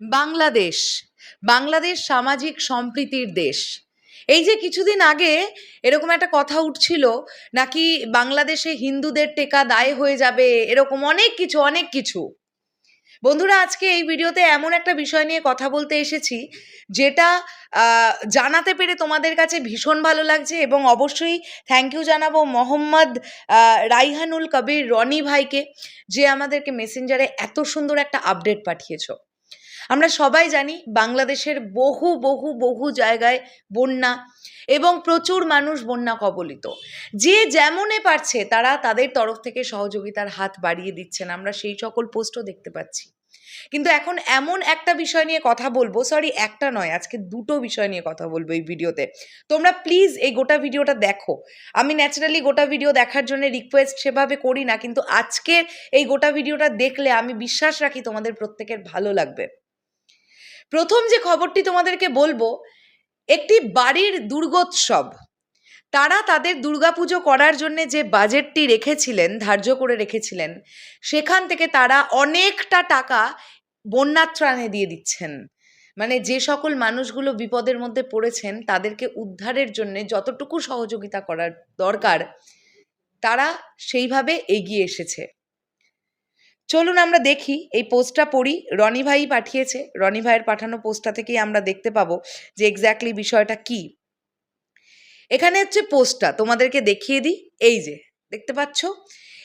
বাংলাদেশ বাংলাদেশ সামাজিক সম্প্রীতির দেশ। এই যে কিছুদিন আগে এরকম একটা কথা উঠছিল, নাকি বাংলাদেশে হিন্দুদের টেকা দায় হয়ে যাবে, এরকম অনেক কিছু অনেক কিছু। বন্ধুরা, আজকে এই ভিডিওতে এমন একটা বিষয় নিয়ে কথা বলতে এসেছি, যেটা জানাতে পেরে তোমাদের কাছে ভীষণ ভালো লাগছে এবং অবশ্যই থ্যাংক ইউ জানাব মোহাম্মদ রাইহানুল কবির রনি ভাইকে, যে আমাদেরকে মেসেঞ্জারে এত সুন্দর একটা আপডেট পাঠিয়েছো। আমরা সবাই জানি বাংলাদেশের বহু বহু বহু জায়গায় বন্যা এবং প্রচুর মানুষ বন্যা কবলিত। যে যেমনে পারছে তারা তাদের তরফ থেকে সহযোগিতার হাত বাড়িয়ে দিচ্ছেন। আমরা সেই সকল পোস্টও দেখতে পাচ্ছি। কিন্তু এখন এমন একটা বিষয় নিয়ে কথা বলব সরি একটা নয়, আজকে দুটো বিষয় নিয়ে কথা বলব এই ভিডিওতে। তোমরা প্লিজ এই গোটা ভিডিওটা দেখো। আমি ন্যাচারালি গোটা ভিডিও দেখার জন্য রিকোয়েস্ট সেভাবে করি না, কিন্তু আজকের এই গোটা ভিডিওটা দেখলে আমি বিশ্বাস রাখি তোমাদের প্রত্যেকের ভালো লাগবে। প্রথম যে খবরটি তোমাদেরকে বলব, একটি বাড়ির দুর্গোৎসব। তারা তাদের দুর্গাপুজো করার জন্য যে বাজেটটি রেখেছিলেন, ধার্য করে রেখেছিলেন, সেখান থেকে তারা অনেকটা টাকা বন্যাত্রাণে দিয়ে দিচ্ছেন। মানে যে সকল মানুষগুলো বিপদের মধ্যে পড়েছেন, তাদেরকে উদ্ধারের জন্য যতটুকু সহযোগিতা করার দরকার, তারা সেইভাবে এগিয়ে এসেছে। চলুন আমরা দেখি, এই পোস্টটা পড়ি, রনি ভাই পাঠিয়েছে, রনি ভাইয়ের পাঠানো পোস্টটা থেকেই আমরা দেখতে পাবো যে এক্স্যাক্টলি বিষয়টা কি। এখানে হচ্ছে পোস্টটা, তোমাদেরকে দেখিয়ে দিই। এই যে, দেখতে পাচ্ছ?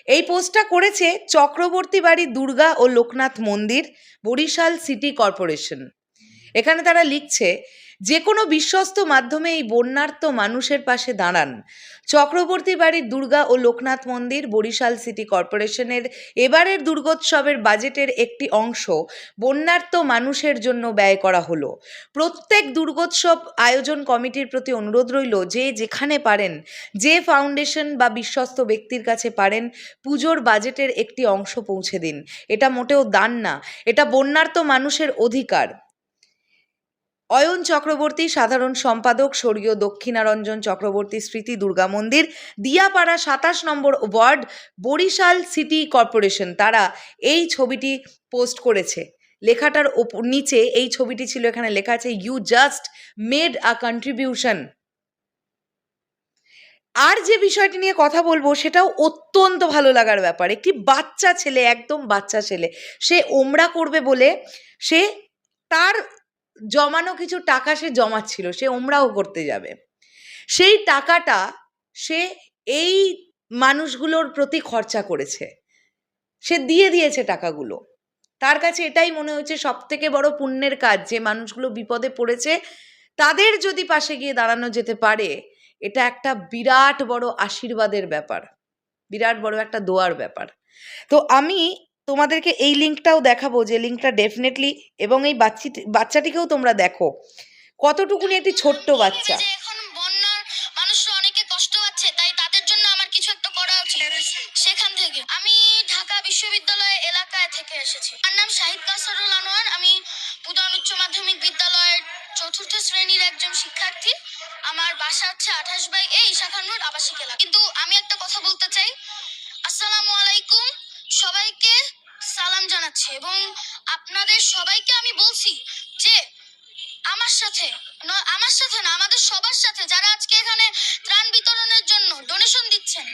এই পোস্টটা করেছে চক্রবর্তী বাড়ি দুর্গা ও লোকনাথ মন্দির, বরিশাল সিটি কর্পোরেশন। এখানে তারা লিখছে যে কোনো বিশ্বস্ত মাধ্যমে এই বন্যার্ত মানুষের পাশে দাঁড়ান। চক্রবর্তী বাড়ির দুর্গা ও লোকনাথ মন্দির বরিশাল সিটি কর্পোরেশনের এবারের দুর্গোৎসবের বাজেটের একটি অংশ বন্যার্ত মানুষের জন্য ব্যয় করা হলো। প্রত্যেক দুর্গোৎসব আয়োজন কমিটির প্রতি অনুরোধ রইল যে যেখানে পারেন, যে ফাউন্ডেশন বা বিশ্বস্ত ব্যক্তির কাছে পারেন, পুজোর বাজেটের একটি অংশ পৌঁছে দিন। এটা মোটেও দান না, এটা বন্যার্ত মানুষের অধিকার। অয়ন চক্রবর্তী, সাধারণ সম্পাদক, স্বর্গীয় দক্ষিণারঞ্জন চক্রবর্তী, স্মৃতি দুর্গা মন্দির, দিয়াপাড়া সাতাশ number ward, Barishal city corporation. তারা এই ছবিটি পোস্ট করেছে। লেখাটার ওপর নিচে এই ছবিটি ছিল, এখানে লেখা আছে you just made a contribution আর যে বিষয়টি নিয়ে কথা বলব, সেটাও অত্যন্ত ভালো লাগার ব্যাপার। একটি বাচ্চা ছেলে, একদম বাচ্চা ছেলে। সে ওমরা করবে বলে সে তার জমানো কিছু টাকা সে জমাচ্ছিল, সে ওমরাও করতে যাবে। সেই টাকাটা সে এই মানুষগুলোর প্রতি খরচা করেছে। সে দিয়ে দিয়েছে টাকাগুলো। তার কাছে এটাই মনে হচ্ছে সব থেকে বড় পুণ্যের কাজ, যে মানুষগুলো বিপদে পড়েছে, তাদের যদি পাশে গিয়ে দাঁড়ানো যেতে পারে, এটা একটা বিরাট বড় আশীর্বাদের ব্যাপার। বিরাট বড় একটা দোয়ার ব্যাপার। তো আমি তোমাদেরকে এই লিঙ্কটাও দেখাবো যে লিঙ্কটা ডেফিনেটলি এবং এই বাচ্চি বাচ্চাটিকেও তোমরা দেখো। কতটুকুনি একটি ছোট্ট বাচ্চা যে এখন বন্যার মানুষরা অনেকে কষ্ট পাচ্ছে তাই তাদের জন্য আমার কিছু একটা করা উচিত। সেখান থেকে। আমি ঢাকা বিশ্ববিদ্যালয় এলাকায় থেকে এসেছি। আমার নাম শাহিদ কাসারুল আনোয়ার। আমি উদয়ন উচ্চ মাধ্যমিক বিদ্যালয়ের চতুর্থ শ্রেণির একজন শিক্ষার্থী। আমার বাসা হচ্ছে আঠাশ বাই এই শাখানুর আবাসিক এলাকা। কিন্তু আমি একটা কথা বলতে চাই। আসসালামু আলাইকুম। সবাইকে সালাম জানাচ্ছি এবং আপনাদের সবাইকে আমি বলছি যে আমার সাথে আমার সাথে না, আমাদের সবার সাথে যারা আজকে এখানে ত্রাণ বিতরণের জন্য ডোনেশন দিচ্ছেন,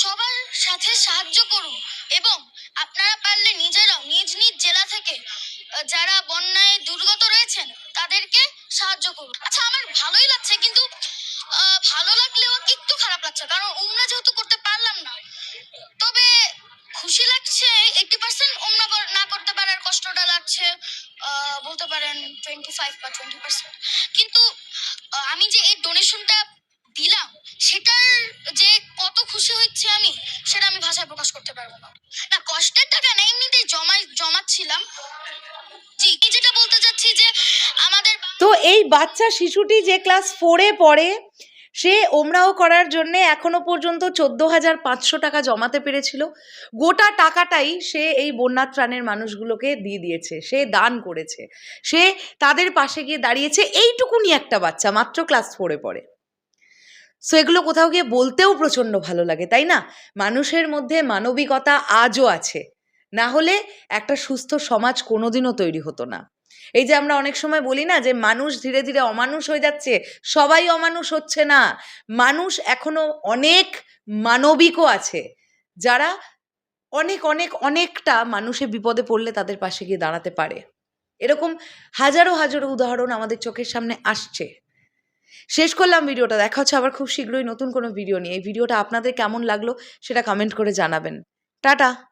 সবার সাথে সাহায্য করুন এবং আপনারা পারলে নিজেরাও নিজ নিজ জেলা থেকে যারা বন্যায় দুর্গত রয়েছেন, তাদেরকে সাহায্য করুন। আচ্ছা আমার ভালোই লাগছে কিন্তু ভালো লাগলেও একটু খারাপ লাগছে, কারণ উমরা যেহেতু করতে বলতে পারেন টোয়েন্টি ফাইভ বা টোয়েন্টি পার্সেন্ট কিন্তু আমি যে এই ডোনেশনটা দিলাম, সেটার যে কত খুশি হচ্ছে আমি, সেটা আমি ভাষায় প্রকাশ করতে পারব না। না, কষ্টের টাকা না এমনিতেই জমাই, জমাচ্ছিলাম। জি যেটা বলতে চাচ্ছি যে, আমাদের তো এই বাচ্চা শিশুটি যে ক্লাস ফোরে পড়ে সে ওমরাও করার জন্য এখনও পর্যন্ত চোদ্দ হাজার পাঁচশো টাকা জমাতে পেরেছিল। গোটা টাকাটাই সে এই বন্যা ত্রাণের মানুষগুলোকে দিয়ে দিয়েছে। সে দান করেছে। সে তাদের পাশে গিয়ে দাঁড়িয়েছে। এইটুকুনি একটা বাচ্চা, মাত্র ক্লাস ফোরে পড়ে। সো এগুলো কোথাও গিয়ে বলতেও প্রচণ্ড ভালো লাগে, তাই না? মানুষের মধ্যে মানবিকতা আজও আছে। না হলে একটা সুস্থ সমাজ কোনোদিনও তৈরি হতো না। এই যে আমরা অনেক সময় বলি না যে মানুষ ধীরে ধীরে অমানুষ হয়ে যাচ্ছে, সবাই অমানুষ হচ্ছে না। মানুষ এখনও অনেক মানবিকও আছে, যারা অনেক অনেক, অনেকটা মানুষে বিপদে পড়লে তাদের পাশে গিয়ে দাঁড়াতে পারে। এরকম হাজারো হাজারো উদাহরণ আমাদের চোখের সামনে আসছে। শেষ করলাম ভিডিওটা, দেখা হচ্ছে আবার খুব শীঘ্রই নতুন কোনো ভিডিও নিয়ে। এই ভিডিওটা আপনাদের কেমন লাগল সেটা কমেন্ট করে জানাবেন। টাটা!